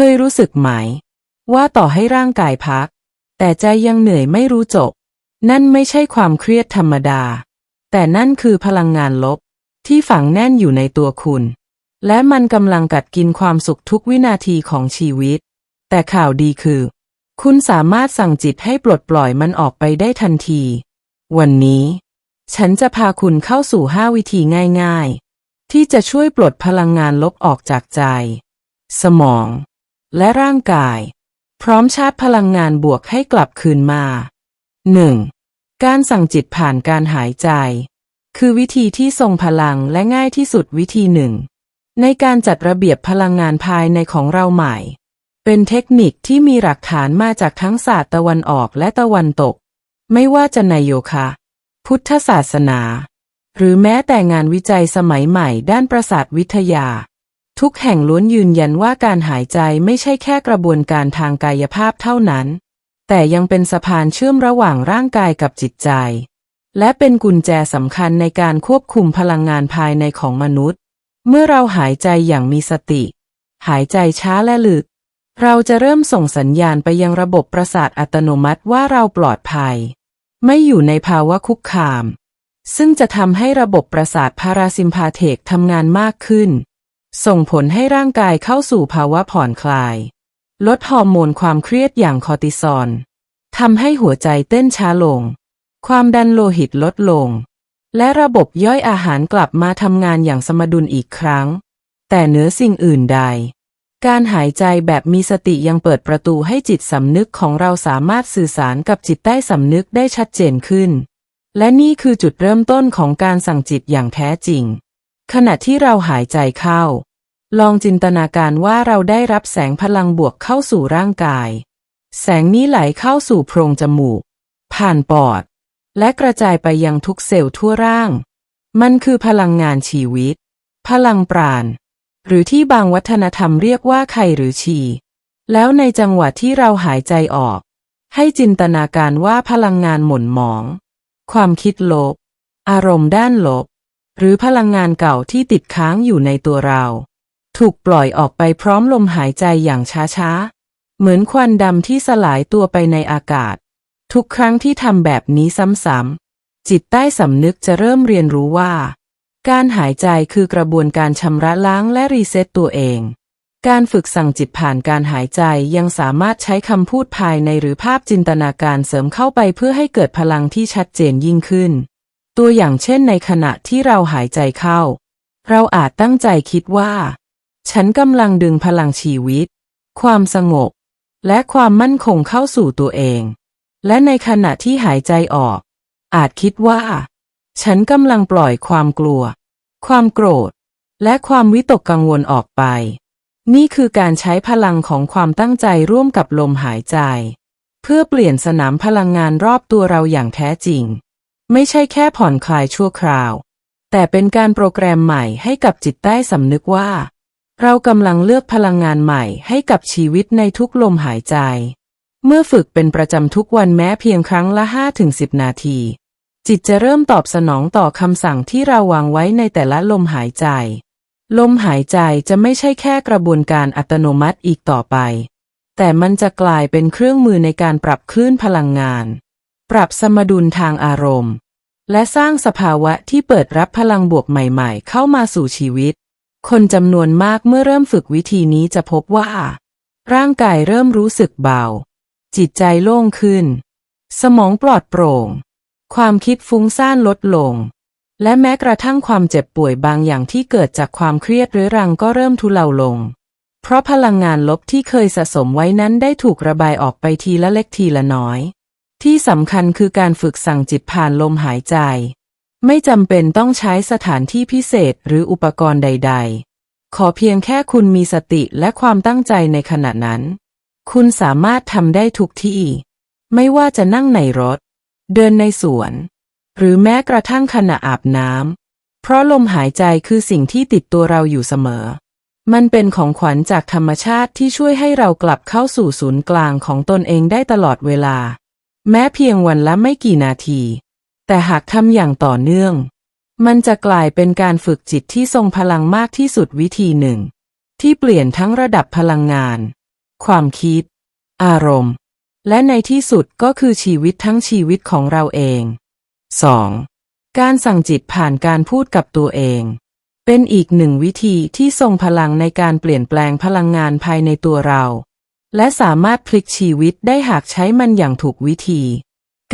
เคยรู้สึกไหม ว่าต่อให้ร่างกายพัก แต่ใจยังเหนื่อยไม่รู้จบ นั่นไม่ใช่ความเครียดธรรมดา แต่นั่นคือพลังงานลบ ที่ฝังแน่นอยู่ในตัวคุณ และมันกำลังกัดกินความสุขทุกวินาทีของชีวิต แต่ข่าวดีคือ คุณสามารถสั่งจิตให้ปลดปล่อยมันออกไปได้ทันที วันนี้ ฉันจะพาคุณเข้าสู่5วิธีง่าย ๆ ที่จะช่วยปลดพลังงานลบออกจากใจ สมอง และร่างกาย พร้อมชาร์จพลังงานบวกให้กลับคืนมา 1. การสั่งจิตผ่านการหายใจ คือวิธีที่ทรงพลังและง่ายที่สุดวิธีหนึ่ง ในการจัดระเบียบพลังงานภายในของเราใหม่ เป็นเทคนิคที่มีหลักฐานมาจากทั้งศาสตร์ตะวันออกและตะวันตก ไม่ว่าจะในโยคะ พุทธศาสนา หรือแม้แต่งานวิจัยสมัยใหม่ด้านประสาทวิทยา ทุกแห่งล้วนยืนยันว่าการหายใจไม่ใช่แค่กระบวนการทางกายภาพเท่านั้น แต่ยังเป็นสะพานเชื่อมระหว่างร่างกายกับจิตใจ และเป็นกุญแจสำคัญในการควบคุมพลังงานภายในของมนุษย์ เมื่อเราหายใจอย่างมีสติ หายใจช้าและลึก เราจะเริ่มส่งสัญญาณไปยังระบบประสาทอัตโนมัติว่าเราปลอดภัย ไม่อยู่ในภาวะคุกคาม ซึ่งจะทำให้ระบบประสาทพาราซิมพาเทกทำงานมากขึ้น ส่งผลให้ร่างกายเข้าสู่ภาวะผ่อนคลาย ลดฮอร์โมนความเครียดอย่างคอร์ติซอลทำให้หัวใจเต้นช้าลง ความดันโลหิตลดลง และระบบย่อยอาหารกลับมาทำงานอย่างสมดุลอีกครั้ง แต่เหนือสิ่งอื่นใด การหายใจแบบมีสติยังเปิดประตูให้จิตสำนึกของเราสามารถสื่อสารกับจิตใต้สำนึกได้ชัดเจนขึ้น และนี่คือจุดเริ่มต้นของการสั่งจิตอย่างแท้จริง ขณะที่เราหายใจเข้า ลองจินตนาการว่าเราได้รับแสงพลังบวกเข้าสู่ร่างกาย แสงนี้ไหลเข้าสู่โพรงจมูก ผ่านปอด และกระจายไปยังทุกเซลล์ทั่วร่าง มันคือพลังงานชีวิต พลังปราณ หรือที่บางวัฒนธรรมเรียกว่าไข่หรือชี แล้วในจังหวะที่เราหายใจออก ให้จินตนาการว่าพลังงานหม่นหมอง ความคิดลบ อารมณ์ด้านลบ หรือพลังงานเก่าที่ติดค้างอยู่ในตัวเรา ถูกปล่อยออกไปพร้อมลมหายใจอย่างช้าๆ เหมือนควันดำที่สลายตัวไปในอากาศ ทุกครั้งที่ทำแบบนี้ซ้ำๆจิตใต้สำนึกจะเริ่มเรียนรู้ว่า การหายใจคือกระบวนการชำระล้างและรีเซ็ตตัวเองการฝึกสั่งจิตผ่านการหายใจยังสามารถใช้คำพูดภายในหรือภาพจินตนาการเสริมเข้าไปเพื่อให้เกิดพลังที่ชัดเจนยิ่งขึ้น ตัวอย่างเช่นในขณะที่เราหายใจเข้า เราอาจตั้งใจคิดว่า ฉันกำลังดึงพลังชีวิต ความสงบ และความมั่นคงเข้าสู่ตัวเอง และในขณะที่หายใจออก อาจคิดว่า ฉันกำลังปล่อยความกลัว ความโกรธ และความวิตกกังวลออกไป นี่คือการใช้พลังของความตั้งใจร่วมกับลมหายใจ เพื่อเปลี่ยนสนามพลังงานรอบตัวเราอย่างแท้จริง ไม่ใช่แค่ผ่อนคลายชั่วคราว แต่เป็นการโปรแกรมใหม่ให้กับจิตใต้สำนึกว่า เรากำลังเลือกพลังงานใหม่ให้กับชีวิตในทุกลมหายใจ เมื่อฝึกเป็นประจำทุกวันแม้เพียงครั้งละ 5-10 นาที จิตจะเริ่มตอบสนองต่อคำสั่งที่เราวางไว้ในแต่ละลมหายใจ ลมหายใจจะไม่ใช่แค่กระบวนการอัตโนมัติอีกต่อไป แต่มันจะกลายเป็นเครื่องมือในการปรับคลื่นพลังงาน ปรับสมดุลทางอารมณ์ และสร้างสภาวะที่เปิดรับพลังบวกใหม่ๆ เข้ามาสู่ชีวิต คนจำนวนมากเมื่อเริ่มฝึกวิธีนี้จะพบว่า ร่างกายเริ่มรู้สึกเบา จิตใจโล่งขึ้น สมองปลอดโปร่ง ความคิดฟุ้งซ่านลดลง และแม้กระทั่งความเจ็บป่วยบางอย่างที่เกิดจากความเครียดเรื้อรังก็เริ่มทุเลาลงเพราะพลังงานลบที่เคยสะสมไว้นั้นได้ถูกระบายออกไปทีละเล็กทีละน้อย ที่สำคัญคือการฝึกสั่งจิตผ่านลมหายใจ ไม่จำเป็นต้องใช้สถานที่พิเศษหรืออุปกรณ์ใด ๆ ขอเพียงแค่คุณมีสติและความตั้งใจในขณะนั้น คุณสามารถทำได้ทุกที่ ไม่ว่าจะนั่งในรถ เดินในสวน หรือแม้กระทั่งขณะอาบน้ำเพราะลมหายใจคือสิ่งที่ติดตัวเราอยู่เสมอ มันเป็นของขวัญจากธรรมชาติที่ช่วยให้เรากลับเข้าสู่ศูนย์กลางของตนเองได้ตลอดเวลา แม้เพียงวันละไม่กี่นาที แต่หากทำอย่างต่อเนื่อง มันจะกลายเป็นการฝึกจิตที่ทรงพลังมากที่สุดวิธีหนึ่ง ที่เปลี่ยนทั้งระดับพลังงาน ความคิด อารมณ์ และในที่สุดก็คือชีวิตทั้งชีวิตของเราเอง 2. การสั่งจิตผ่านการพูดกับตัวเอง เป็นอีกหนึ่งวิธีที่ทรงพลังในการเปลี่ยนแปลงพลังงานภายในตัวเรา และสามารถพลิกชีวิตได้หากใช้มันอย่างถูกวิธี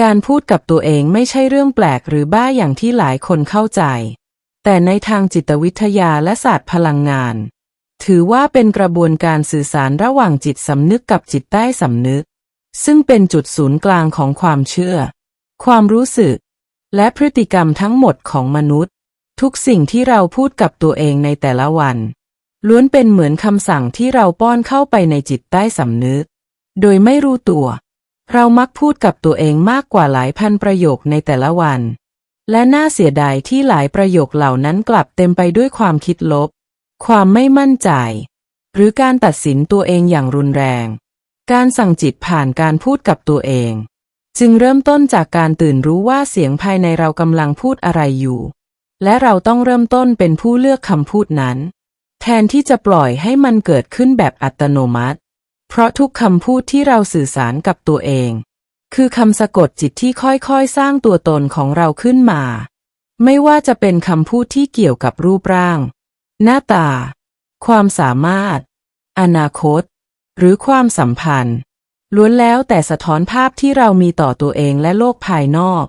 การพูดกับตัวเองไม่ใช่เรื่องแปลกหรือบ้าอย่างที่หลายคนเข้าใจ แต่ในทางจิตวิทยาและศาสตร์พลังงาน ถือว่าเป็นกระบวนการสื่อสารระหว่างจิตสำนึกกับจิตใต้สำนึก ซึ่งเป็นจุดศูนย์กลางของความเชื่อ ความรู้สึก และพฤติกรรมทั้งหมดของมนุษย์ ทุกสิ่งที่เราพูดกับตัวเองในแต่ละวัน ล้วนเป็นเหมือนคำสั่งที่เราป้อนเข้าไปในจิตใต้สำนึก โดยไม่รู้ตัว เรามักพูดกับตัวเองมากกว่าหลายพันประโยคในแต่ละวัน และน่าเสียดายที่หลายประโยคเหล่านั้นกลับเต็มไปด้วยความคิดลบ ความไม่มั่นใจ หรือการตัดสินตัวเองอย่างรุนแรง การสั่งจิตผ่านการพูดกับตัวเอง จึงเริ่มต้นจากการตื่นรู้ว่าเสียงภายในเรากำลังพูดอะไรอยู่ และเราต้องเริ่มต้นเป็นผู้เลือกคำพูดนั้น แทนที่จะปล่อยให้มันเกิดขึ้นแบบอัตโนมัติ เพราะทุกคำพูดที่เราสื่อสารกับตัวเอง คือคำสะกดจิตที่ค่อยๆ สร้างตัวตนของเราขึ้นมา ไม่ว่าจะเป็นคำพูดที่เกี่ยวกับรูปร่าง หน้าตา ความสามารถ อนาคต หรือความสัมพันธ์ ล้วนแล้วแต่สะท้อนภาพที่เรามีต่อตัวเองและโลกภายนอก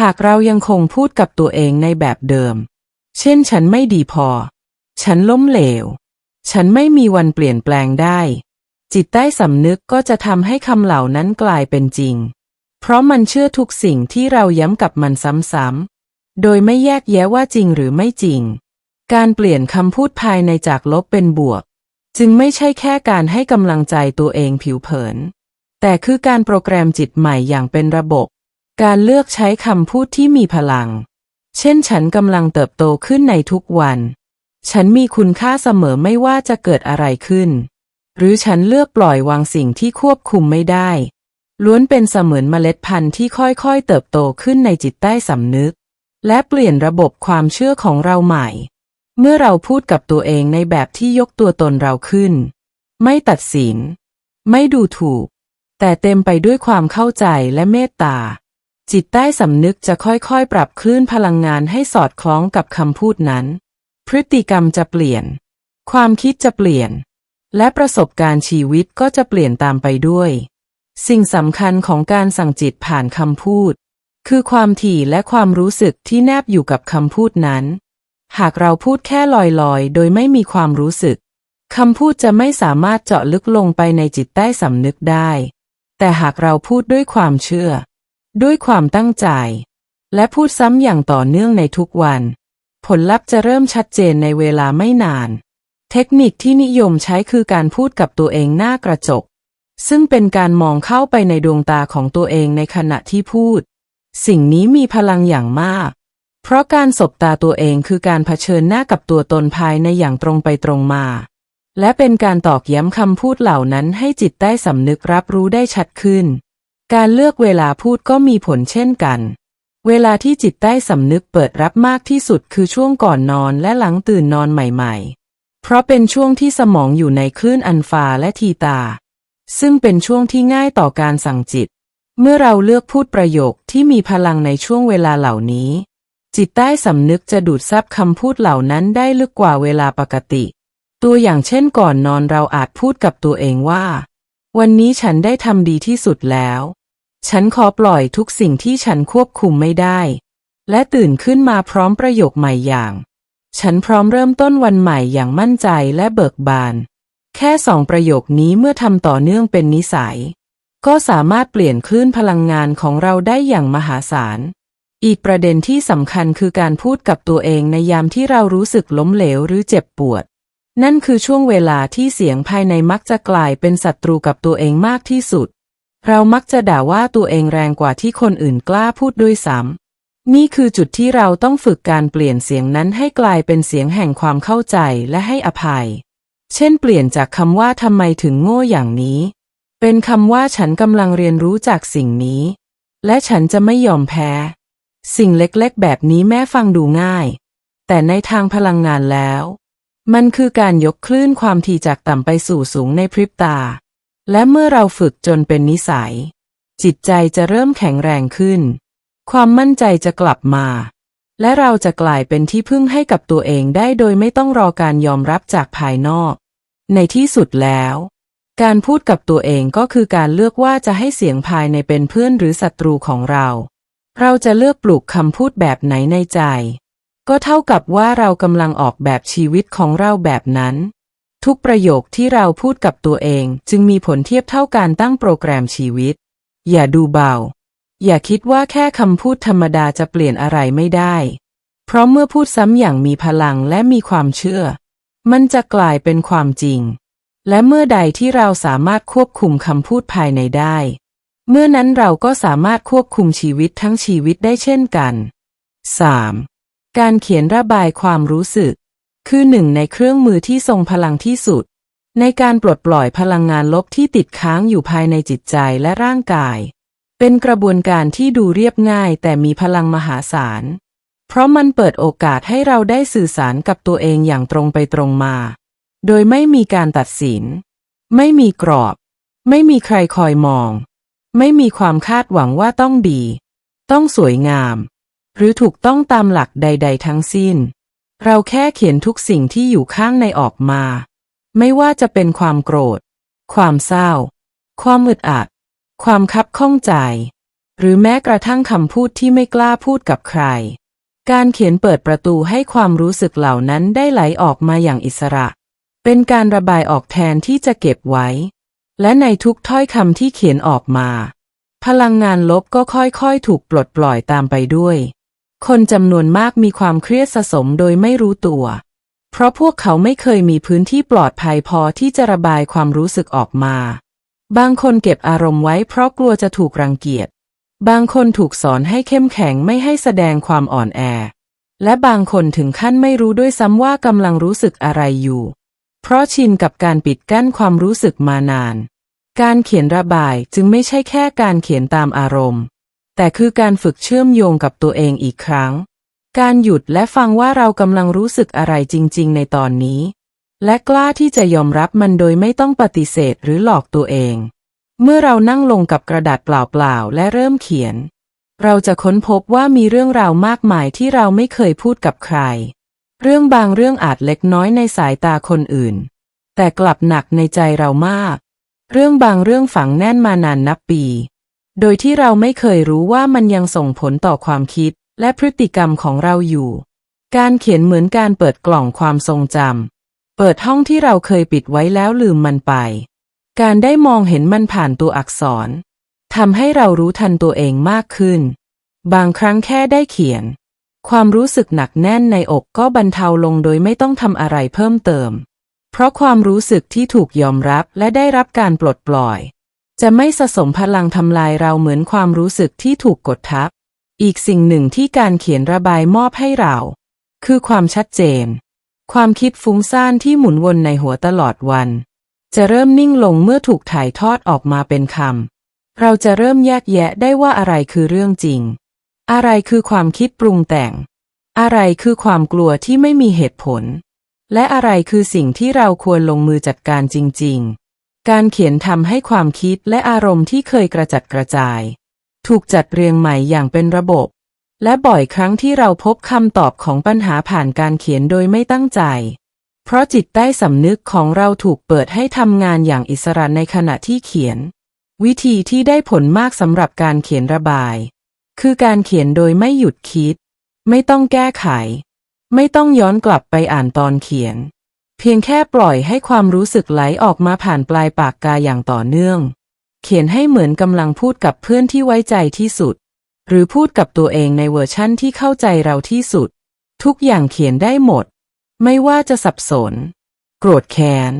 หากเรายังคงพูดกับตัวเองในแบบเดิม เช่นฉันไม่ดีพอ ฉันล้มเหลว ฉันไม่มีวันเปลี่ยนแปลงได้ จิตใต้สำนึกก็จะทำให้คำเหล่านั้นกลายเป็นจริง เพราะมันเชื่อทุกสิ่งที่เราย้ำกับมันซ้ำๆ โดยไม่แยกแยะว่าจริงหรือไม่จริง การเปลี่ยนคำพูดภายในจากลบเป็นบวก จึงไม่ใช่แค่การให้กำลังใจตัวเองผิวเผิน แต่คือการโปรแกรมจิตใหม่อย่างเป็นระบบ การเลือกใช้คำพูดที่มีพลัง เช่นฉันกำลังเติบโตขึ้นในทุกวัน ฉันมีคุณค่าเสมอไม่ว่าจะเกิดอะไรขึ้น หรือฉันเลือกปล่อยวางสิ่งที่ควบคุมไม่ได้ ล้วนเป็นเสมือนเมล็ดพันธุ์ที่ค่อยๆ เติบโตขึ้นในจิตใต้สำนึก และเปลี่ยนระบบความเชื่อของเราใหม่ เมื่อเราพูดกับตัวเองในแบบที่ยกตัวตนเราขึ้น ไม่ตัดสิน ไม่ดูถูก แต่เต็มไปด้วยความเข้าใจและเมตตา จิตใต้สำนึกจะค่อยๆ ปรับคลื่นพลังงานให้สอดคล้องกับคำพูดนั้น พฤติกรรมจะเปลี่ยน ความคิดจะเปลี่ยน และประสบการณ์ชีวิตก็จะเปลี่ยนตามไปด้วย สิ่งสำคัญของการสั่งจิตผ่านคำพูด คือความถี่และความรู้สึกที่แนบอยู่กับคำพูดนั้น หากเราพูดแค่ลอยๆ โดยไม่มีความรู้สึกคำพูดจะไม่สามารถเจาะลึกลงไปในจิตใต้สำนึกได้ แต่หากเราพูดด้วยความเชื่อ ด้วยความตั้งใจ และพูดซ้ำอย่างต่อเนื่องในทุกวัน ผลลัพธ์จะเริ่มชัดเจนในเวลาไม่นาน เทคนิคที่นิยมใช้คือการพูดกับตัวเองหน้ากระจก ซึ่งเป็นการมองเข้าไปในดวงตาของตัวเองในขณะที่พูด สิ่งนี้มีพลังอย่างมาก เพราะการสบตาตัวเองคือการเผชิญหน้ากับตัวตนภายในอย่างตรงไปตรงมา และเป็นการตอกย้ำคำพูดเหล่านั้นให้จิตใต้สำนึกรับรู้ได้ชัดขึ้น การเลือกเวลาพูดก็มีผลเช่นกัน เวลาที่จิตใต้สำนึกเปิดรับมากที่สุดคือช่วงก่อนนอนและหลังตื่นนอนใหม่ๆ เพราะเป็นช่วงที่สมองอยู่ในคลื่นอัลฟาและทีตา ซึ่งเป็นช่วงที่ง่ายต่อการสั่งจิต เมื่อเราเลือกพูดประโยคที่มีพลังในช่วงเวลาเหล่านี้ จิตใต้สำนึกจะดูดซับคำพูดเหล่านั้นได้ลึกกว่าเวลาปกติ ตัวอย่างเช่นก่อนนอนเราอาจพูดกับตัวเองว่า วันนี้ฉันได้ทำดีที่สุดแล้ว ฉันขอปล่อยทุกสิ่งที่ฉันควบคุมไม่ได้ และตื่นขึ้นมาพร้อมประโยคใหม่อย่าง ฉันพร้อมเริ่มต้นวันใหม่อย่างมั่นใจและเบิกบาน แค่สองประโยคนี้เมื่อทำต่อเนื่องเป็นนิสัย ก็สามารถเปลี่ยนคลื่นพลังงานของเราได้อย่างมหาศาล อีกประเด็นที่สำคัญคือการพูดกับตัวเองในยามที่เรารู้สึกล้มเหลวหรือเจ็บปวด นั่นคือช่วงเวลาที่เสียงภายในมักจะกลายเป็นศัตรูกับตัวเองมากที่สุด เรามักจะด่าว่าตัวเองแรงกว่าที่คนอื่นกล้าพูดด้วยซ้ำนี่คือจุดที่เราต้องฝึกการเปลี่ยนเสียงนั้นให้กลายเป็นเสียงแห่งความเข้าใจและให้อภัย เช่น เปลี่ยนจากคำว่าทำไมถึงโง่อย่างนี้ เป็นคำว่าฉันกำลังเรียนรู้จากสิ่งนี้ และฉันจะไม่ยอมแพ้ สิ่งเล็กๆ แบบนี้แม้ฟังดูง่าย แต่ในทางพลังงานแล้ว มันคือการยกคลื่นความถี่จากต่ำไปสู่สูงในพริบตา และเมื่อเราฝึกจนเป็นนิสัย จิตใจจะเริ่มแข็งแรงขึ้น ความมั่นใจจะกลับมา และเราจะกลายเป็นที่พึ่งให้กับตัวเองได้โดยไม่ต้องรอการยอมรับจากภายนอก ในที่สุดแล้ว การพูดกับตัวเองก็คือการเลือกว่าจะให้เสียงภายในเป็นเพื่อนหรือศัตรูของเรา เราจะเลือกปลูกคำพูดแบบไหนในใจ ก็เท่ากับว่าเรากำลังออกแบบชีวิตของเราแบบนั้น ทุกประโยคที่เราพูดกับตัวเองจึงมีผลเทียบเท่าการตั้งโปรแกรมชีวิต อย่าดูเบา อย่าคิดว่าแค่คำพูดธรรมดาจะเปลี่ยนอะไรไม่ได้ เพราะเมื่อพูดซ้ำอย่างมีพลังและมีความเชื่อ มันจะกลายเป็นความจริง และเมื่อใดที่เราสามารถควบคุมคำพูดภายในได้ เมื่อนั้นเราก็สามารถควบคุมชีวิตทั้งชีวิตได้เช่นกัน 3. การเขียนระบายความรู้สึก คือหนึ่งในเครื่องมือที่ทรงพลังที่สุด ในการปลดปล่อยพลังงานลบที่ติดค้างอยู่ภายในจิตใจและร่างกาย เป็นกระบวนการที่ดูเรียบง่ายแต่มีพลังมหาศาล เพราะมันเปิดโอกาสให้เราได้สื่อสารกับตัวเองอย่างตรงไปตรงมา โดยไม่มีการตัดสิน ไม่มีกรอบ ไม่มีใครคอยมอง ไม่มีความคาดหวังว่าต้องดี ต้องสวยงาม หรือถูกต้องตามหลักใด ๆ ทั้งสิ้น เราแค่เขียนทุกสิ่งที่อยู่ข้างในออกมา ไม่ว่าจะเป็นความโกรธ ความเศร้า ความอึดอัด ความคับข้องใจ หรือแม้กระทั่งคำพูดที่ไม่กล้าพูดกับใคร การเขียนเปิดประตูให้ความรู้สึกเหล่านั้นได้ไหลออกมาอย่างอิสระ เป็นการระบายออกแทนที่จะเก็บไว้ และในทุกถ้อยคำที่เขียนออกมา พลังงานลบก็ค่อยๆ ถูกปลดปล่อยตามไปด้วย คนจำนวนมากมีความเครียดสะสมโดยไม่รู้ตัว เพราะพวกเขาไม่เคยมีพื้นที่ปลอดภัยพอที่จะระบายความรู้สึกออกมา บางคนเก็บอารมณ์ไว้เพราะกลัวจะถูกรังเกียจ บางคนถูกสอนให้เข้มแข็งไม่ให้แสดงความอ่อนแอ และบางคนถึงขั้นไม่รู้ด้วยซ้ำว่ากำลังรู้สึกอะไรอยู่ เพราะชินกับการปิดกั้นความรู้สึกมานาน การเขียนระบายจึงไม่ใช่แค่การเขียนตามอารมณ์ แต่คือการฝึกเชื่อมโยงกับตัวเองอีกครั้ง การหยุดและฟังว่าเรากำลังรู้สึกอะไรจริง ๆ ในตอนนี้ และกล้าที่จะยอมรับมันโดยไม่ต้องปฏิเสธหรือหลอกตัวเอง เมื่อเรานั่งลงกับกระดาษเปล่าๆ และเริ่มเขียน เราจะค้นพบว่ามีเรื่องราวมากมายที่เราไม่เคยพูดกับใคร เรื่องบางเรื่องอาจเล็กน้อยในสายตาคนอื่น แต่กลับหนักในใจเรามาก เรื่องบางเรื่องฝังแน่นมานานนับปี โดยที่เราไม่เคยรู้ว่ามันยังส่งผลต่อความคิดและพฤติกรรมของเราอยู่ การเขียนเหมือนการเปิดกล่องความทรงจำ เปิดห้องที่เราเคยปิดไว้แล้วลืมมันไป การได้มองเห็นมันผ่านตัวอักษรทำให้เรารู้ทันตัวเองมากขึ้น บางครั้งแค่ได้เขียน ความรู้สึกหนักแน่นในอกก็บรรเทาลงโดยไม่ต้องทำอะไรเพิ่มเติม เพราะความรู้สึกที่ถูกยอมรับและได้รับการปลดปล่อย จะไม่สะสมพลังทำลายเราเหมือนความรู้สึกที่ถูกกดทับ อีกสิ่งหนึ่งที่การเขียนระบายมอบให้เรา คือความชัดเจน ความคิดฟุ้งซ่านที่หมุนวนในหัวตลอดวัน จะเริ่มนิ่งลงเมื่อถูกถ่ายทอดออกมาเป็นคำ เราจะเริ่มแยกแยะได้ว่าอะไรคือเรื่องจริง อะไรคือความคิดปรุงแต่ง อะไรคือความกลัวที่ไม่มีเหตุผล และอะไรคือสิ่งที่เราควรลงมือจัดการจริง ๆ การเขียนทำให้ความคิดและอารมณ์ที่เคยกระจัดกระจาย ถูกจัดเรียงใหม่อย่างเป็นระบบ และบ่อยครั้งที่เราพบคำตอบของปัญหาผ่านการเขียนโดยไม่ตั้งใจ เพราะจิตใต้สำนึกของเราถูกเปิดให้ทำงานอย่างอิสระในขณะที่เขียน วิธีที่ได้ผลมากสำหรับการเขียนระบาย คือการเขียนโดยไม่หยุดคิด ไม่ต้องแก้ไข ไม่ต้องย้อนกลับไปอ่านตอนเขียน เพียงแค่ปล่อยให้ความรู้สึกไหลออกมาผ่านปลายปากกาอย่างต่อเนื่อง เขียนให้เหมือนกำลังพูดกับเพื่อนที่ไว้ใจที่สุด หรือพูดกับตัวเองในเวอร์ชั่นที่เข้าใจเราที่สุด ทุกอย่างเขียนได้หมด ไม่ว่าจะสับสน โกรธแค้น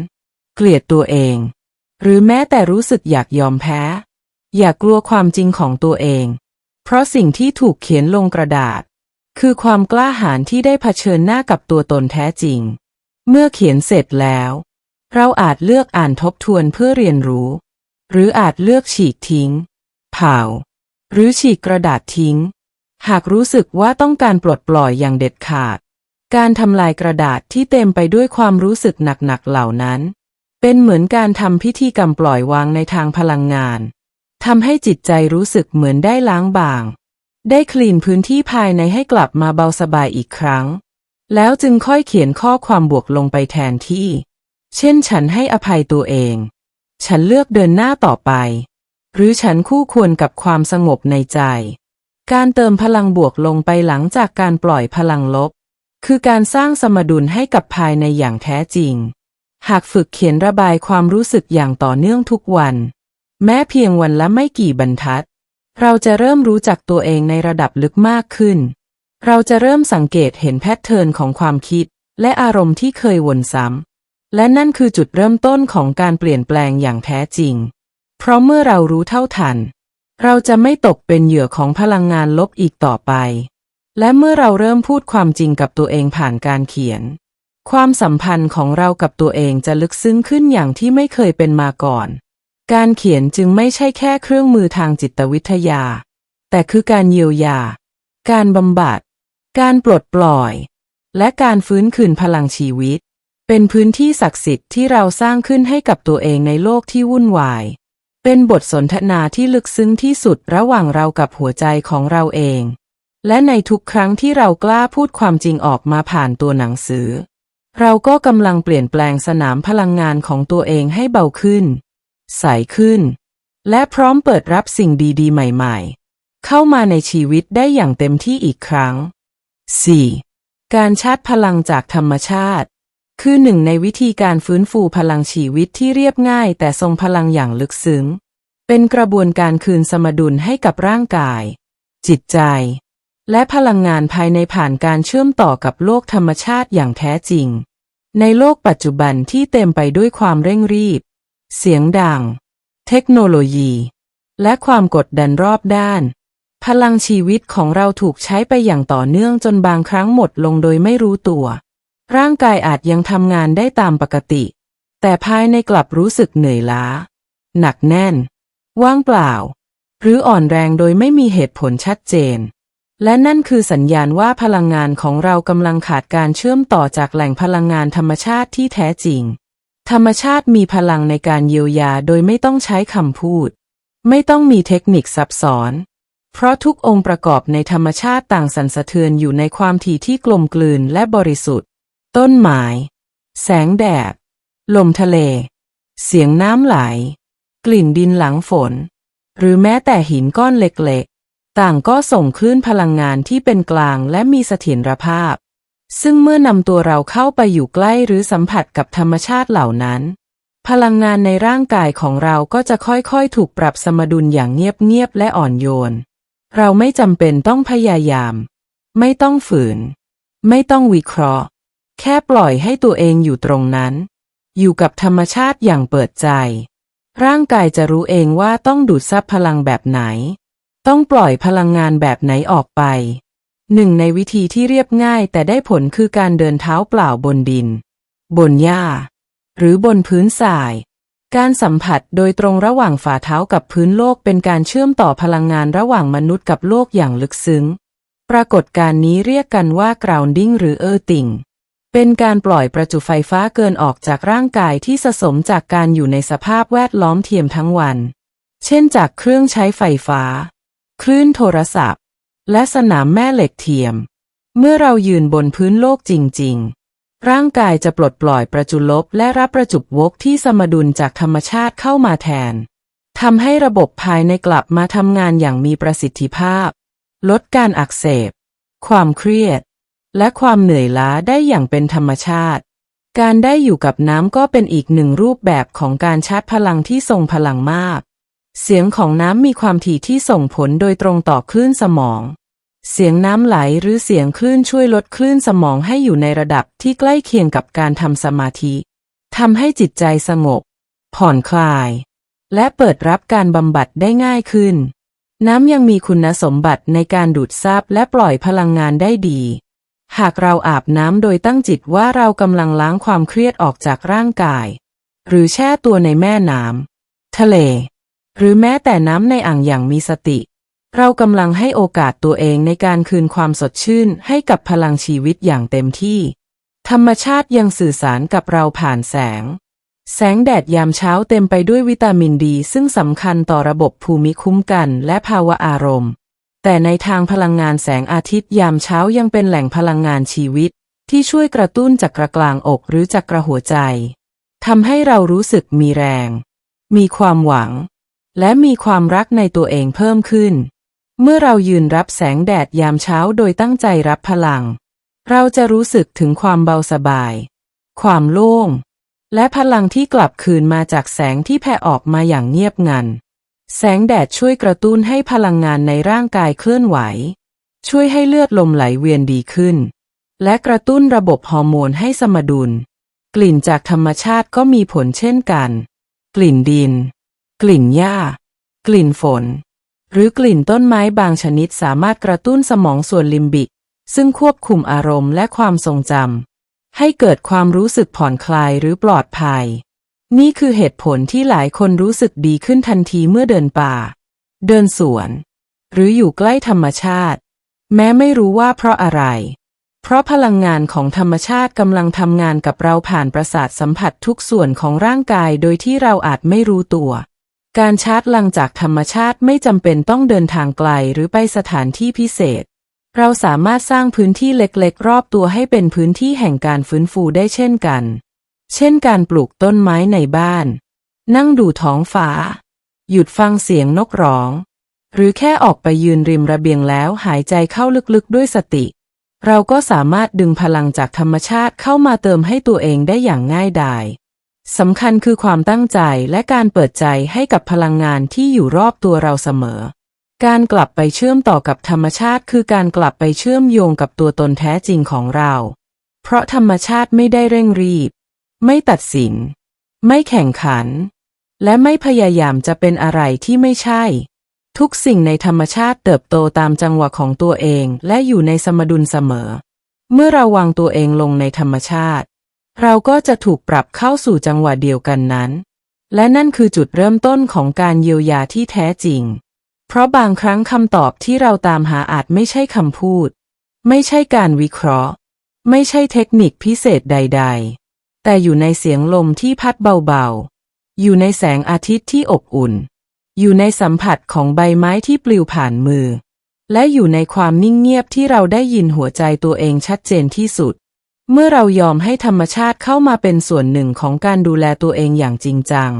เกลียดตัวเอง หรือแม้แต่รู้สึกอยากยอมแพ้ อย่ากลัวความจริงของตัวเอง เพราะสิ่งที่ถูกเขียนลงกระดาษ คือความกล้าหาญที่ได้เผชิญหน้ากับตัวตนแท้จริง เมื่อเขียนเสร็จแล้ว เราอาจเลือกอ่านทบทวนเพื่อเรียนรู้ หรืออาจเลือกฉีกทิ้ง เผา หรือฉีกกระดาษทิ้ง หากรู้สึกว่าต้องการปลดปล่อยอย่างเด็ดขาด การทำลายกระดาษที่เต็มไปด้วยความรู้สึกหนักๆเหล่านั้น เป็นเหมือนการทำพิธีกรรมปล่อยวางในทางพลังงานทำให้จิตใจรู้สึกเหมือนได้ล้างบาง ได้คลีนพื้นที่ภายในให้กลับมาเบาสบายอีกครั้ง แล้วจึงค่อยเขียนข้อความบวกลงไปแทนที่ เช่นฉันให้อภัยตัวเอง ฉันเลือกเดินหน้าต่อไป หรือฉันคู่ควรกับความสงบในใจ การเติมพลังบวกลงไปหลังจากการปล่อยพลังลบ คือการสร้างสมดุลให้กับภายในอย่างแท้จริง หากฝึกเขียนระบายความรู้สึกอย่างต่อเนื่องทุกวัน แม้เพียงวันละไม่กี่บรรทัด เราจะเริ่มรู้จักตัวเองในระดับลึกมากขึ้น เราจะเริ่มสังเกตเห็นแพทเทิร์นของความคิด และอารมณ์ที่เคยวนซ้ำ และนั่นคือจุดเริ่มต้นของการเปลี่ยนแปลงอย่างแท้จริง เพราะเมื่อเรารู้เท่าทัน เราจะไม่ตกเป็นเหยื่อของพลังงานลบอีกต่อไป และเมื่อเราเริ่มพูดความจริงกับตัวเองผ่านการเขียน ความสัมพันธ์ของเรากับตัวเองจะลึกซึ้งขึ้นอย่างที่ไม่เคยเป็นมาก่อน การเขียนจึงไม่ใช่แค่เครื่องมือทางจิตวิทยา แต่คือการเยียวยา การบำบัด การปลดปล่อย และการฟื้นคืนพลังชีวิต เป็นพื้นที่ศักดิ์สิทธิ์ที่เราสร้างขึ้นให้กับตัวเองในโลกที่วุ่นวาย เป็นบทสนทนาที่ลึกซึ้งที่สุดระหว่างเรากับหัวใจของเราเอง และในทุกครั้งที่เรากล้าพูดความจริงออกมาผ่านตัวหนังสือ เราก็กำลังเปลี่ยนแปลงสนามพลังงานของตัวเองให้เบาขึ้น ใสขึ้น และพร้อมเปิดรับสิ่งดีๆ ใหม่ ๆ เข้ามาในชีวิตได้อย่างเต็มที่อีกครั้ง 4. การชาร์จพลังจากธรรมชาติ คือหนึ่งในวิธีการฟื้นฟูพลังชีวิตที่เรียบง่าย แต่ทรงพลังอย่างลึกซึ้ง เป็นกระบวนการคืนสมดุลให้กับร่างกาย จิตใจ และพลังงานภายในผ่านการเชื่อมต่อกับโลกธรรมชาติอย่างแท้จริง ในโลกปัจจุบันที่เต็มไปด้วยความเร่งรีบ เสียงดัง เทคโนโลยี และความกดดันรอบด้าน พลังชีวิตของเราถูกใช้ไปอย่างต่อเนื่องจนบางครั้งหมดลงโดยไม่รู้ตัว ร่างกายอาจยังทำงานได้ตามปกติ แต่ภายในกลับรู้สึกเหนื่อยล้า หนักแน่น ว่างเปล่า หรืออ่อนแรงโดยไม่มีเหตุผลชัดเจน และนั่นคือสัญญาณว่าพลังงานของเรากำลังขาดการเชื่อมต่อจากแหล่งพลังงานธรรมชาติที่แท้จริง ธรรมชาติมีพลังในการเยียวยาโดยไม่ต้องใช้คำพูด ไม่ต้องมีเทคนิคซับซ้อน เพราะทุกองค์ประกอบในธรรมชาติต่างสั่นสะเทือนอยู่ในความถี่ที่กลมกลืนและบริสุทธิ์ ต้นไม้ แสงแดด ลมทะเล เสียงน้ำไหล กลิ่นดินหลังฝน หรือแม้แต่หินก้อนเล็กๆ ต่างก็ส่งคลื่นพลังงานที่เป็นกลางและมีเสถียรภาพ ซึ่งเมื่อนำตัวเราเข้าไปอยู่ใกล้หรือสัมผัสกับธรรมชาติเหล่านั้นพลังงานในร่างกายของเราก็จะค่อยๆ ถูกปรับสมดุลอย่างเงียบๆ และอ่อนโยน เราไม่จำเป็นต้องพยายาม ไม่ต้องฝืน ไม่ต้องวิเคราะห์ แค่ปล่อยให้ตัวเองอยู่ตรงนั้น อยู่กับธรรมชาติอย่างเปิดใจ ร่างกายจะรู้เองว่าต้องดูดซับพลังแบบไหน ต้องปล่อยพลังงานแบบไหนออกไป หนึ่งในวิธีที่เรียบง่ายแต่ได้ผลคือการเดินเท้าเปล่าบนดิน บนหญ้า หรือบนพื้นทราย การสัมผัสโดยตรงระหว่างฝ่าเท้ากับพื้นโลกเป็นการเชื่อมต่อพลังงานระหว่างมนุษย์กับโลกอย่างลึกซึ้ง ปรากฏการณ์นี้เรียกกันว่า grounding หรือ earthing เป็นการปล่อยประจุไฟฟ้าเกินออกจากร่างกายที่สะสมจากการอยู่ในสภาพแวดล้อมเทียมทั้งวัน เช่นจากเครื่องใช้ไฟฟ้า คลื่นโทรศัพท์ และสนามแม่เหล็กเทียม เมื่อเรายืนบนพื้นโลกจริง ๆ ร่างกายจะปลดปล่อยประจุลบและรับประจุวกที่สมดุลจากธรรมชาติเข้ามาแทนทำให้ระบบภายในกลับมาทำงานอย่างมีประสิทธิภาพ ลดการอักเสบ ความเครียด และความเหนื่อยล้าได้อย่างเป็นธรรมชาติ การได้อยู่กับน้ำก็เป็นอีกหนึ่งรูปแบบของการชาร์จพลังที่ทรงพลังมาก เสียงของน้ำมีความถี่ที่ส่งผลโดยตรงต่อคลื่นสมอง เสียงน้ำไหลหรือเสียงคลื่นช่วยลดคลื่นสมองให้อยู่ในระดับที่ใกล้เคียงกับการทำสมาธิทำให้จิตใจสงบ ผ่อนคลาย และเปิดรับการบำบัดได้ง่ายขึ้น น้ำยังมีคุณสมบัติในการดูดซับและปล่อยพลังงานได้ดี หากเราอาบน้ำโดยตั้งจิตว่าเรากำลังล้างความเครียดออกจากร่างกาย หรือแช่ตัวในแม่น้ำทะเล หรือแม้แต่น้ำในอ่างอย่างมีสติ เรากำลังให้โอกาสตัวเองในการคืนความสดชื่นให้กับพลังชีวิตอย่างเต็มที่ ธรรมชาติยังสื่อสารกับเราผ่านแสง แสงแดดยามเช้าเต็มไปด้วยวิตามินดี ซึ่งสำคัญต่อระบบภูมิคุ้มกันและภาวะอารมณ์ แต่ในทางพลังงานแสงอาทิตย์ยามเช้ายังเป็นแหล่งพลังงานชีวิต ที่ช่วยกระตุ้นจักรกลางอกหรือจักรหัวใจทำให้เรารู้สึกมีแรง มีความหวัง และมีความรักในตัวเองเพิ่มขึ้น เมื่อเรายืนรับแสงแดดยามเช้าโดยตั้งใจรับพลัง เราจะรู้สึกถึงความเบาสบาย ความโล่ง และพลังที่กลับคืนมาจากแสงที่แผ่ออกมาอย่างเงียบงัน แสงแดดช่วยกระตุ้นให้พลังงานในร่างกายเคลื่อนไหว ช่วยให้เลือดลมไหลเวียนดีขึ้น และกระตุ้นระบบฮอร์โมนให้สมดุล กลิ่นจากธรรมชาติก็มีผลเช่นกัน กลิ่นดิน กลิ่นหญ้า กลิ่นฝน หรือกลิ่นต้นไม้บางชนิดสามารถกระตุ้นสมองส่วนลิมบิก ซึ่งควบคุมอารมณ์และความทรงจำให้เกิดความรู้สึกผ่อนคลายหรือปลอดภัย นี่คือเหตุผลที่หลายคนรู้สึกดีขึ้นทันทีเมื่อเดินป่า เดินสวน หรืออยู่ใกล้ธรรมชาติ แม้ไม่รู้ว่าเพราะอะไร เพราะพลังงานของธรรมชาติกำลังทำงานกับเราผ่านประสาทสัมผัสทุกส่วนของร่างกายโดยที่เราอาจไม่รู้ตัว การชาร์จพลังจากธรรมชาติไม่จำเป็นต้องเดินทางไกลหรือไปสถานที่พิเศษ เราสามารถสร้างพื้นที่เล็กๆ รอบตัวให้เป็นพื้นที่แห่งการฟื้นฟูได้เช่นกัน เช่นการปลูกต้นไม้ในบ้าน นั่งดูท้องฟ้า หยุดฟังเสียงนกร้อง หรือแค่ออกไปยืนริมระเบียงแล้วหายใจเข้าลึกๆด้วยสติ เราก็สามารถดึงพลังจากธรรมชาติเข้ามาเติมให้ตัวเองได้อย่างง่ายดาย สำคัญคือความตั้งใจและการเปิดใจให้กับพลังงานที่อยู่รอบตัวเราเสมอ การกลับไปเชื่อมต่อกับธรรมชาติ คือการกลับไปเชื่อมโยงกับตัวตนแท้จริงของเรา เพราะธรรมชาติไม่ได้เร่งรีบ ไม่ตัดสิน ไม่แข่งขัน และไม่พยายามจะเป็นอะไรที่ไม่ใช่ ทุกสิ่งในธรรมชาติเติบโตตามจังหวะของตัวเองและอยู่ในสมดุลเสมอ เมื่อเราวางตัวเองลงในธรรมชาติ เราก็จะถูกปรับเข้าสู่จังหวะเดียวกันนั้น และนั่นคือจุดเริ่มต้นของการเยียวยาที่แท้จริง เพราะบางครั้งคำตอบที่เราตามหาอาจไม่ใช่คำพูด ไม่ใช่การวิเคราะห์ ไม่ใช่เทคนิคพิเศษใด ๆ แต่อยู่ในเสียงลมที่พัดเบาๆ อยู่ในแสงอาทิตย์ที่อบอุ่น อยู่ในสัมผัสของใบไม้ที่ปลิวผ่านมือ และอยู่ในความนิ่งเงียบที่เราได้ยินหัวใจตัวเองชัดเจนที่สุด เมื่อเรายอมให้ธรรมชาติเข้ามาเป็นส่วนหนึ่งของการดูแลตัวเองอย่างจริงจัง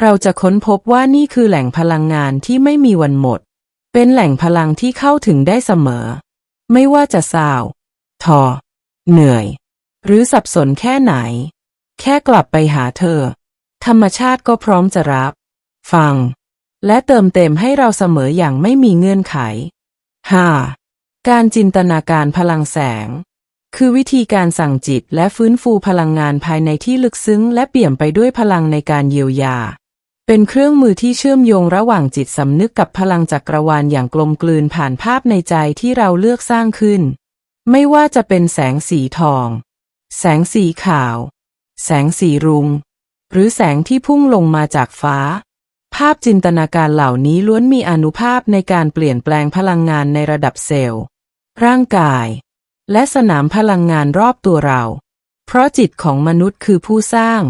เราจะค้นพบว่านี่คือแหล่งพลังงานที่ไม่มีวันหมด เป็นแหล่งพลังที่เข้าถึงได้เสมอ ไม่ว่าจะเศร้าท้อเหนื่อย หรือสับสนแค่ไหน แค่กลับไปหาเธอ ธรรมชาติก็พร้อมจะรับ ฟัง และเติมเต็มให้เราเสมออย่างไม่มีเงื่อนไข 5. การจินตนาการพลังแสง คือวิธีการสั่งจิตและฟื้นฟูพลังงานภายในที่ลึกซึ้ง และเปี่ยมไปด้วยพลังในการเยียวยา เป็นเครื่องมือที่เชื่อมโยงระหว่างจิตสำนึกกับพลังจักรวาลอย่างกลมกลืนผ่านภาพในใจที่เราเลือกสร้างขึ้น ไม่ว่าจะเป็นแสงสีทอง แสงสีขาว แสงสีรุง้ง หรือแสงที่พุ่งลงมาจากฟ้า ภาพจินตนาการเหล่านี้ล้วนมีอนุภาพในการเปลี่ยนแปลงพลังงานในระดับเซลล์ ร่างกาย และสนามพลังงานรอบตัวเรา เพราะจิตของมนุษย์คือผู้สร้าง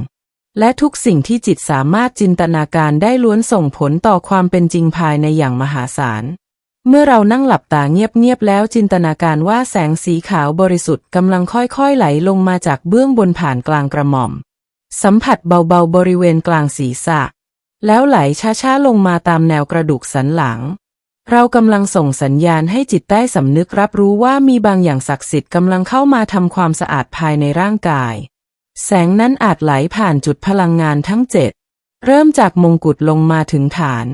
และทุกสิ่งที่จิตสามารถจินตนาการได้ล้วนส่งผลต่อความเป็นจริงภายในอย่างมหาศาล เมื่อเรานั่งหลับตาเงียบๆแล้วจินตนาการว่าแสงสีขาวบริสุทธิ์กำลังค่อยๆไหลลงมาจากเบื้องบนผ่านกลางกระหม่อม สัมผัสเบาๆบริเวณกลางศีรษะ แล้วไหลช้าๆลงมาตามแนวกระดูกสันหลัง เรากำลังส่งสัญญาณให้จิตใต้สำนึกรับรู้ว่ามีบางอย่างศักดิ์สิทธิ์กำลังเข้ามาทำความสะอาดภายในร่างกาย แสงนั้นอาจไหลผ่านจุดพลังงานทั้งเจ็ดเริ่มจากมงกุฎลงมาถึงฐาน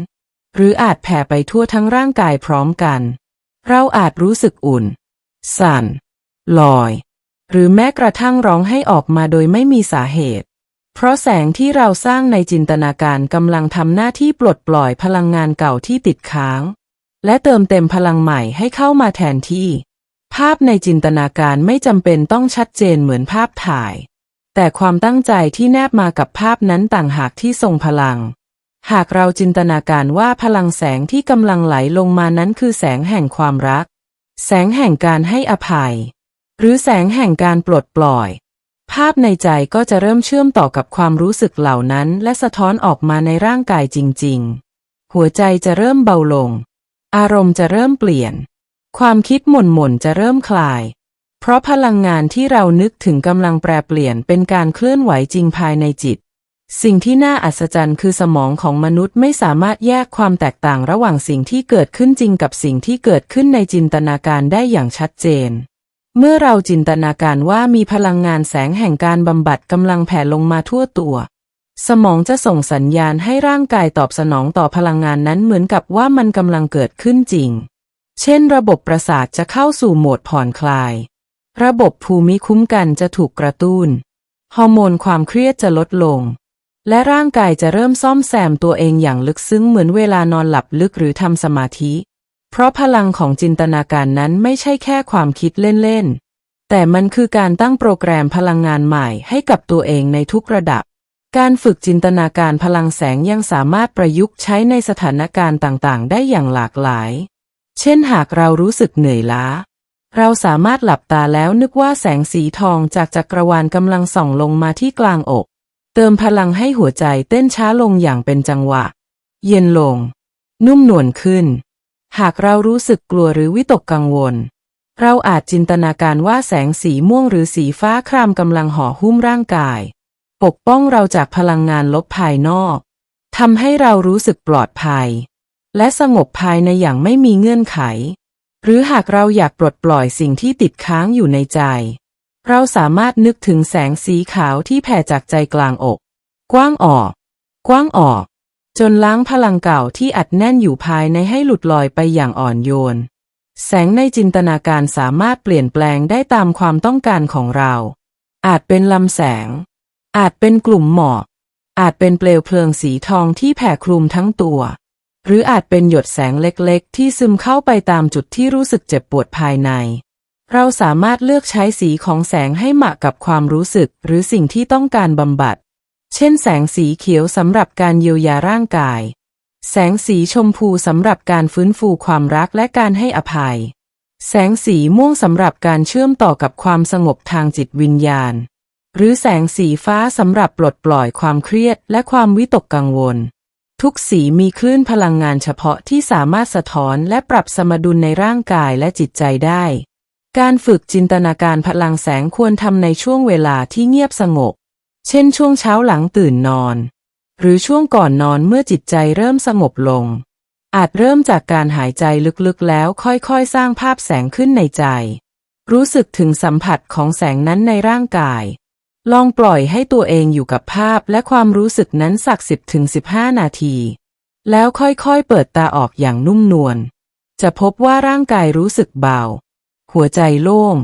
หรืออาจแผ่ไปทั่วทั้งร่างกายพร้อมกัน เราอาจรู้สึกอุ่น สั่น ลอย หรือแม้กระทั่งร้องให้ออกมาโดยไม่มีสาเหตุ เพราะแสงที่เราสร้างในจินตนาการกำลังทำหน้าที่ปลดปล่อยพลังงานเก่าที่ติดค้าง และเติมเต็มพลังใหม่ให้เข้ามาแทนที่ ภาพในจินตนาการไม่จำเป็นต้องชัดเจนเหมือนภาพถ่าย แต่ความตั้งใจที่แนบมากับภาพนั้นต่างหากที่ทรงพลัง หากเราจินตนาการว่าพลังแสงที่กำลังไหลลงมานั้นคือแสงแห่งความรัก แสงแห่งการให้อภัย หรือแสงแห่งการปลดปล่อย ภาพในใจก็จะเริ่มเชื่อมต่อกับความรู้สึกเหล่านั้น และสะท้อนออกมาในร่างกายจริง ๆ หัวใจจะเริ่มเบาลง อารมณ์จะเริ่มเปลี่ยน ความคิดหม่นหม่นจะเริ่มคลาย เพราะพลังงานที่เรานึกถึงกำลังแปรเปลี่ยนเป็นการเคลื่อนไหวจริงภายในจิต สิ่งที่น่าอัศจรรย์คือสมองของมนุษย์ไม่สามารถแยกความแตกต่างระหว่างสิ่งที่เกิดขึ้นจริงกับสิ่งที่เกิดขึ้นในจินตนาการได้อย่างชัดเจนเมื่อเราจินตนาการว่ามีพลังงานแสงแห่งการบำบัดกำลังแผ่ลงมาทั่วตัว สมองจะส่งสัญญาณให้ร่างกายตอบสนองต่อพลังงานนั้นเหมือนกับว่ามันกำลังเกิดขึ้นจริง เช่น ระบบประสาทจะเข้าสู่โหมดผ่อนคลาย ระบบภูมิคุ้มกันจะถูกกระตุ้น ฮอร์โมนความเครียดจะลดลง และร่างกายจะเริ่มซ่อมแซมตัวเองอย่างลึกซึ้งเหมือนเวลานอนหลับลึกหรือทำสมาธิ เพราะพลังของจินตนาการนั้นไม่ใช่แค่ความคิดเล่นๆ แต่มันคือการตั้งโปรแกรมพลังงานใหม่ให้กับตัวเองในทุกระดับ การฝึกจินตนาการพลังแสงยังสามารถประยุกต์ใช้ในสถานการณ์ต่างๆ ได้อย่างหลากหลาย เช่นหากเรารู้สึกเหนื่อยล้า เราสามารถหลับตาแล้วนึกว่าแสงสีทองจากจักรวาลกำลังส่องลงมาที่กลางอก เติมพลังให้หัวใจเต้นช้าลงอย่างเป็นจังหวะ เย็นลง นุ่มนวลขึ้น หากเรารู้สึกกลัวหรือวิตกกังวล เราอาจจินตนาการว่าแสงสีม่วงหรือสีฟ้าครามกำลังห่อหุ้มร่างกาย ปกป้องเราจากพลังงานลบภายนอกทำให้เรารู้สึกปลอดภัย และสงบภายในอย่างไม่มีเงื่อนไข หรือหากเราอยากปลดปล่อยสิ่งที่ติดค้างอยู่ในใจ เราสามารถนึกถึงแสงสีขาวที่แผ่จากใจกลางอก กว้างออก กว้างออก จนล้างพลังเก่าที่อัดแน่นอยู่ภายในให้หลุดลอยไปอย่างอ่อนโยน แสงในจินตนาการสามารถเปลี่ยนแปลงได้ตามความต้องการของเรา อาจเป็นลำแสง อาจเป็นกลุ่มหมอก อาจเป็นเปลวเพลิงสีทองที่แผ่คลุมทั้งตัว หรืออาจเป็นหยดแสงเล็กๆ ที่ซึมเข้าไปตามจุดที่รู้สึกเจ็บปวดภายใน เราสามารถเลือกใช้สีของแสงให้เหมาะกับความรู้สึก หรือสิ่งที่ต้องการบำบัด เช่น แสงสีเขียวสำหรับการเยียวยาร่างกาย แสงสีชมพูสำหรับการฟื้นฟูความรักและการให้อภัย แสงสีม่วงสำหรับการเชื่อมต่อกับความสงบทางจิตวิญญาณ หรือแสงสีฟ้าสำหรับปลดปล่อยความเครียดและความวิตกกังวล ทุกสีมีคลื่นพลังงานเฉพาะที่สามารถสะท้อนและปรับสมดุลในร่างกายและจิตใจได้ การฝึกจินตนาการพลังแสงควรทำในช่วงเวลาที่เงียบสงบ เช่นช่วงเช้าหลังตื่นนอน หรือช่วงก่อนนอนเมื่อจิตใจเริ่มสงบลง อาจเริ่มจากการหายใจลึกๆแล้วค่อยๆ สร้างภาพแสงขึ้นในใจ รู้สึกถึงสัมผัสของแสงนั้นในร่างกาย ลองปล่อยให้ตัวเองอยู่กับภาพและความรู้สึกนั้นสักสิบถึงสิบห้านาที แล้วค่อยๆเปิดตาออกอย่างนุ่มนวล จะพบว่าร่างกายรู้สึกเบา หัวใจโล่ง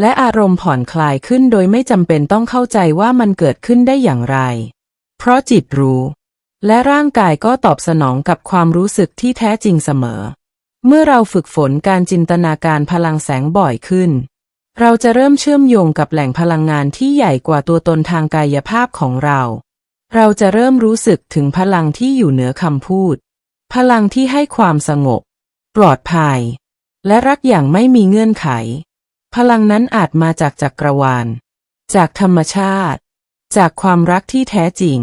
และอารมณ์ผ่อนคลายขึ้นโดยไม่จำเป็นต้องเข้าใจว่ามันเกิดขึ้นได้อย่างไร เพราะจิตรู้ และร่างกายก็ตอบสนองกับความรู้สึกที่แท้จริงเสมอ เมื่อเราฝึกฝนการจินตนาการพลังแสงบ่อยขึ้น เราจะเริ่มเชื่อมโยงกับแหล่งพลังงานที่ใหญ่กว่าตัวตนทางกายภาพของเรา เราจะเริ่มรู้สึกถึงพลังที่อยู่เหนือคำพูด พลังที่ให้ความสงบ ปลอดภัย และรักอย่างไม่มีเงื่อนไข พลังนั้นอาจมาจากจักรวาล จากธรรมชาติ จากความรักที่แท้จริง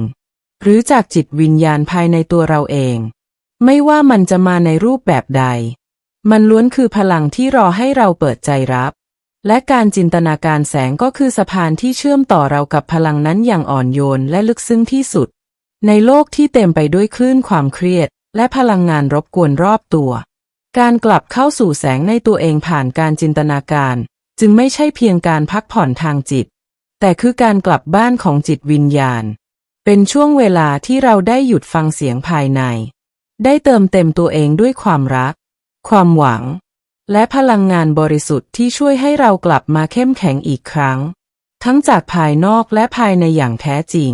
หรือจากจิตวิญญาณภายในตัวเราเอง ไม่ว่ามันจะมาในรูปแบบใด มันล้วนคือพลังที่รอให้เราเปิดใจรับ และการจินตนาการแสงก็คือสะพานที่เชื่อมต่อเรากับพลังนั้นอย่างอ่อนโยนและลึกซึ้งที่สุด ในโลกที่เต็มไปด้วยคลื่นความเครียด และพลังงานรบกวนรอบตัว การกลับเข้าสู่แสงในตัวเองผ่านการจินตนาการ จึงไม่ใช่เพียงการพักผ่อนทางจิต แต่คือการกลับบ้านของจิตวิญญาณ เป็นช่วงเวลาที่เราได้หยุดฟังเสียงภายใน ได้เติมเต็มตัวเองด้วยความรัก ความหวัง และพลังงานบริสุทธิ์ที่ช่วยให้เรากลับมาเข้มแข็งอีกครั้ง ทั้งจากภายนอกและภายในอย่างแท้จริง